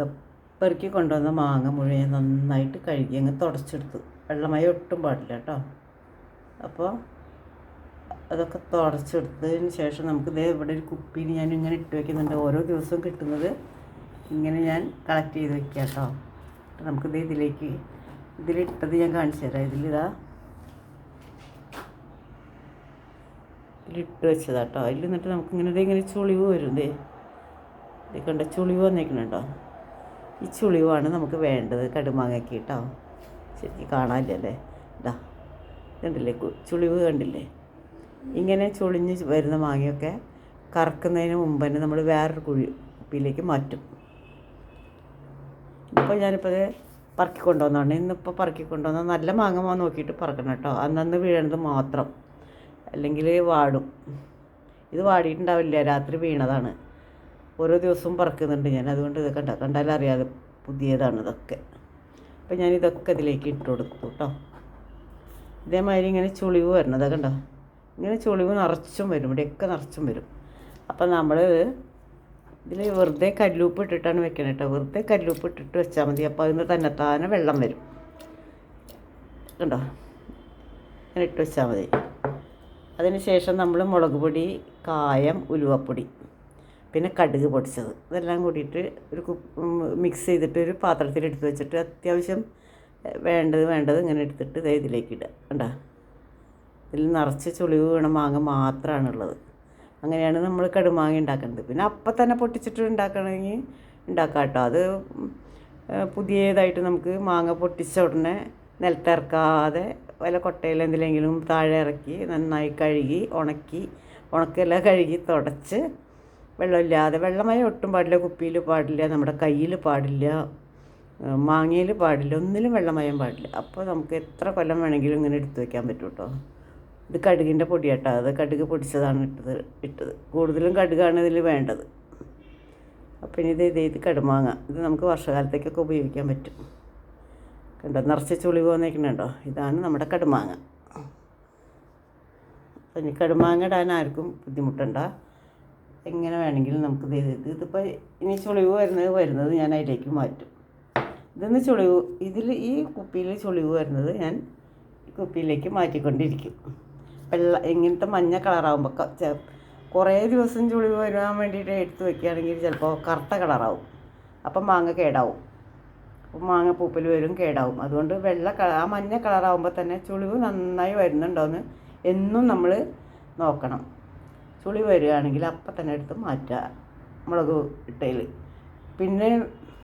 ഇത് പെറുക്കി കൊണ്ടുവന്ന മാങ്ങ മുഴുവൻ നന്നായിട്ട് കഴുകി അങ്ങ് തുടച്ചെടുത്തു. വെള്ളമയം ഒട്ടും പാടില്ല കേട്ടോ. അപ്പോൾ അതൊക്കെ തുടച്ചെടുത്തതിന് ശേഷം നമുക്ക് ഇതേ ഇവിടെ ഒരു കുപ്പിയിൽ ഞാൻ ഇങ്ങനെ ഇട്ട് വയ്ക്കുന്നുണ്ട് ഓരോ ദിവസവും കിട്ടുന്നത് ഇങ്ങനെ ഞാൻ കളക്ട് ചെയ്ത് വയ്ക്കുക കേട്ടോ. നമുക്ക് നമുക്കിത് ഇതിലേക്ക് ഇതിലിട്ടത് ഞാൻ കാണിച്ചു തരാം. ഇതിലിതാ ഇതിലിട്ട് വെച്ചതാ കേട്ടോ. അതിൽ നിന്നിട്ട് നമുക്ക് ഇങ്ങനെ ചുളിവ് വരും ദേ. ഇത് കണ്ട? ചുളിവ് വന്നേക്കണുണ്ടോ? ഈ ചുളിവാണ് നമുക്ക് വേണ്ടത്. കടുമാങ്ങയ്ക്ക് കേട്ടോ ശരി കാണാനില്ലല്ലേ? ഇതാ കണ്ടില്ലേ? ചുളിവ് കണ്ടില്ലേ? ഇങ്ങനെ ചുളിഞ്ഞ് വരുന്ന മാങ്ങയൊക്കെ കറക്കുന്നതിന് മുമ്പ് തന്നെ നമ്മൾ വേറൊരു കുഴി കുപ്പിയിലേക്ക് മാറ്റും. ഇപ്പോൾ ഞാനിപ്പോൾ ഇത് പറക്കി കൊണ്ടുവന്നാണ് ഇന്നിപ്പോൾ പറക്കി കൊണ്ടുവന്ന നല്ല മാങ്ങ നോക്കിയിട്ട് പറക്കണം കേട്ടോ. അന്നന്ന് വീഴണത് മാത്രം. അല്ലെങ്കിൽ വാടും. ഇത് വാടിയിട്ടുണ്ടാവില്ല. രാത്രി വീണതാണ്. ഓരോ ദിവസവും പറക്കുന്നുണ്ട് ഞാൻ. അതുകൊണ്ട് ഇത് കണ്ട കണ്ടാലും അറിയാതെ പുതിയതാണ് ഇതൊക്കെ. അപ്പം ഞാൻ ഇതൊക്കെ ഇതിലേക്ക് ഇട്ട് കൊടുത്തു കേട്ടോ ഇതേമാതിരി ഇങ്ങനെ ചുളിവ് വരണത് കണ്ടോ? ഇങ്ങനെ ചുളിവ് നിറച്ചും വരും. ഇവിടെയൊക്കെ നിറച്ചും വരും. അപ്പം നമ്മൾ ഇതിൽ വെറുതെ കല്ലുപ്പ് ഇട്ടിട്ടാണ് വെക്കണത് കേട്ടോ വെറുതെ കല്ലുപ്പ് ഇട്ടിട്ട് വെച്ചാൽ മതി. അപ്പോൾ അതിന് താനെ വെള്ളം വരും. കണ്ടോ? ഇങ്ങനെ ഇട്ട് വെച്ചാൽ മതി. അതിന് ശേഷം നമ്മൾ മുളക് പൊടി കായം ഉലുവപ്പൊടി പിന്നെ കടുക് പൊടിച്ചത്. ഇതെല്ലാം കൂടിയിട്ട് ഒരു മിക്സ് ചെയ്തിട്ട് ഒരു പാത്രത്തിൽ എടുത്ത് വെച്ചിട്ട് അത്യാവശ്യം വേണ്ടത് വേണ്ടത് ഇങ്ങനെ എടുത്തിട്ട് ഇതിലേക്ക് ഇടുക. കണ്ടോ? ഇതിൽ നിറച്ച് ചുളിവ് വീണ മാങ്ങ മാത്രമാണുള്ളത്. അങ്ങനെയാണ് നമ്മൾ കടുമാങ്ങ ഉണ്ടാക്കുന്നത്. പിന്നെ അപ്പം തന്നെ പൊട്ടിച്ചിട്ട് ഉണ്ടാക്കണമെങ്കിൽ ഉണ്ടാക്കാം കേട്ടോ. അത് പുതിയതായിട്ട് നമുക്ക് മാങ്ങ പൊട്ടിച്ച ഉടനെ നിലത്തിറക്കാതെ വല്ല കൊട്ടയിൽ എന്തിലെങ്കിലും താഴെ ഇറക്കി നന്നായി കഴുകി ഉണക്കി ഉണക്കെല്ലാം കഴുകി തുടച്ച് വെള്ളമില്ലാതെ വെള്ളമയം ഒട്ടും പാടില്ല കുപ്പിയിൽ പാടില്ല നമ്മുടെ കയ്യിൽ പാടില്ല മാങ്ങയിൽ പാടില്ല ഒന്നിലും വെള്ളമയം പാടില്ല. അപ്പോൾ നമുക്ക് എത്ര കൊല്ലം വേണമെങ്കിലും ഇങ്ങനെ എടുത്തു വയ്ക്കാൻ പറ്റും കേട്ടോ. ഇത് കടുകിന്റെ പൊടിയാട്ടോ. അത് കടുക് പൊടിച്ചതാണ് ഇട്ടത് ഇട്ടത്. കൂടുതലും കടുകാണ് ഇതിൽ വേണ്ടത്. അപ്പം ഇനി ഇത് ഇത് ഇത് കടുമാങ്ങ. ഇത് നമുക്ക് വർഷകാലത്തേക്കൊക്കെ ഉപയോഗിക്കാൻ പറ്റും. കണ്ടോ? നിറച്ച് ചുളി പോന്നേക്കണുണ്ടോ ഇതാണ് നമ്മുടെ കടുമാങ്ങ. അപ്പം ഇനി കടുമാങ്ങ ഇടാൻ ആർക്കും ബുദ്ധിമുട്ടണ്ട. എങ്ങനെ വേണമെങ്കിലും നമുക്ക് ഇത് ചെയ്ത് ഇതിപ്പോൾ ഇനി ചുളിവ് വരുന്നത് വരുന്നത് ഞാൻ അതിലേക്ക് മാറ്റും. ഇതൊന്ന് ചുളിവ് ഇതിൽ ഈ കുപ്പിയിൽ ചുളിവ് വരുന്നത് ഞാൻ കുപ്പിയിലേക്ക് മാറ്റിക്കൊണ്ടിരിക്കും. വെള്ള ഇങ്ങനത്തെ മഞ്ഞ കളറാകുമ്പോൾ കുറേ ദിവസം ചുളിവ് വരാൻ വേണ്ടിയിട്ട് എടുത്ത് വെക്കുകയാണെങ്കിൽ ചിലപ്പോൾ കറുത്ത കളറാവും. അപ്പം മാങ്ങ കേടാവും. അപ്പം മാങ്ങ പൂപ്പൽ വരും കേടാവും. അതുകൊണ്ട് വെള്ള കള ആ മഞ്ഞ കളറാകുമ്പോൾ തന്നെ ചുളിവ് നന്നായി വരുന്നുണ്ടോയെന്ന് എന്നും നമ്മൾ നോക്കണം. ചുളി വരികയാണെങ്കിൽ അപ്പം തന്നെ എടുത്ത് മാറ്റുക. മുളക് ഇട്ടതിൽ പിന്നെ